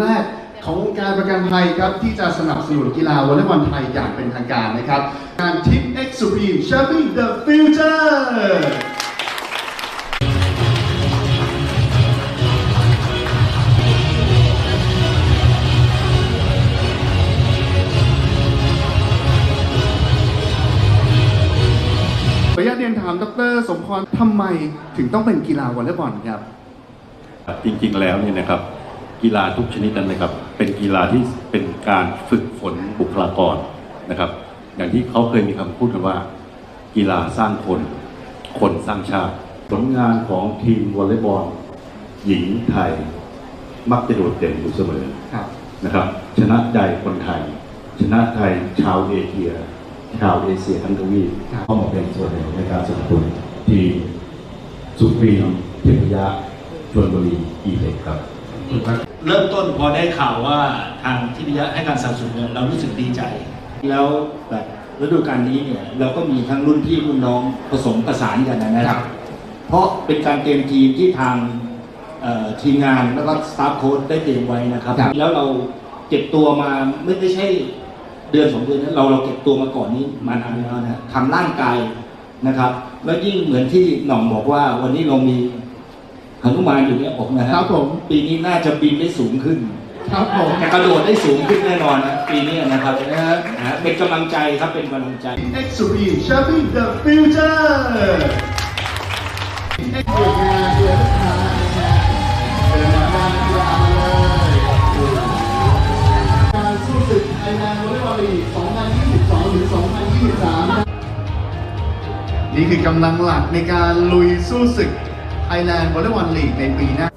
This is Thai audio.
แรกขององค์การประกันภัยครับที่จะสนับสนุนกีฬาวอลเลย์บอลไทยอย่างเป็นทางการนะครับการทิป X Supreme Shaping the Future ขออนุญาตเรียนถามดร สมพรทำไมถึงต้องเป็นกีฬาวอลเลย์บอลครับ จริงๆแล้วเนี่ยนะครับ กีฬาทุกชนิดนั้นนะครับ เป็นกีฬาที่เป็นการฝึกฝนบุคลากรนะครับ อย่างที่เขาเคยมีคำพูดกันว่า กีฬาสร้างคน คนสร้างชาติ ผลงานของทีมวอลเลย์บอลหญิงไทย มักจะโดดเด่นอยู่เสมอครับนะครับ ชนะใจคนไทย ชนะไทยชาวเอเชีย ชาวเอเชียทั้งทวีปครับเข้ามาเป็นส่วนหนึ่งในการสนับสนุนทีมสุพรีมเทพยะชวนบุรีอีเล็กครับ เริ่มต้นพอได้ข่าวว่าทางทิพยะให้การสนับสนุนเนี่ยเรารู้สึกดีใจ แล้วแบบฤดูกาลนี้เนี่ยเราก็มีทั้งรุ่นพี่รุ่นน้องผสมประสานกันนะคครัรับบเพราะเป็นการเตรียมทีมที่ทางเอ่อทีมงานแล้วก็สตาฟโค้ดได้เตรียมไว้นะครับครับแล้วเราเก็บตัวมาไม่ไม่ใช่เดือนสองเดือนนะเราเราเก็บตัวมาก่อนนี้มานานแล้วนะทำร่างกายนะครับ แล้วยิ่งเหมือนที่หน่องบอกว่าวันนี้เรามี หนุมานอยู่เนี่ยอกนะฮะครับผม ปีนี้น่าจะบินได้สูงขึ้น ครับผมจะกระโดดได้สูงขึ้นแน่นอนนะปีนี้นะครับนะฮะนะฮะเป็นกำลังใจครับเป็นกำลังใจ X Supreme Shaping the Future เอ็กซ์เดือนงานเดือนสุดท้ายนะฮะเดินทางกีฬามาเลยการสู้ศึกไทยแลนด์วอลเลย์บอลลีก2022ถึง2023นะนี่คือกำลังหลักในการลุยสู้ศึก ไทยแลนด์วอลเลย์บอลลีกในปีหน้า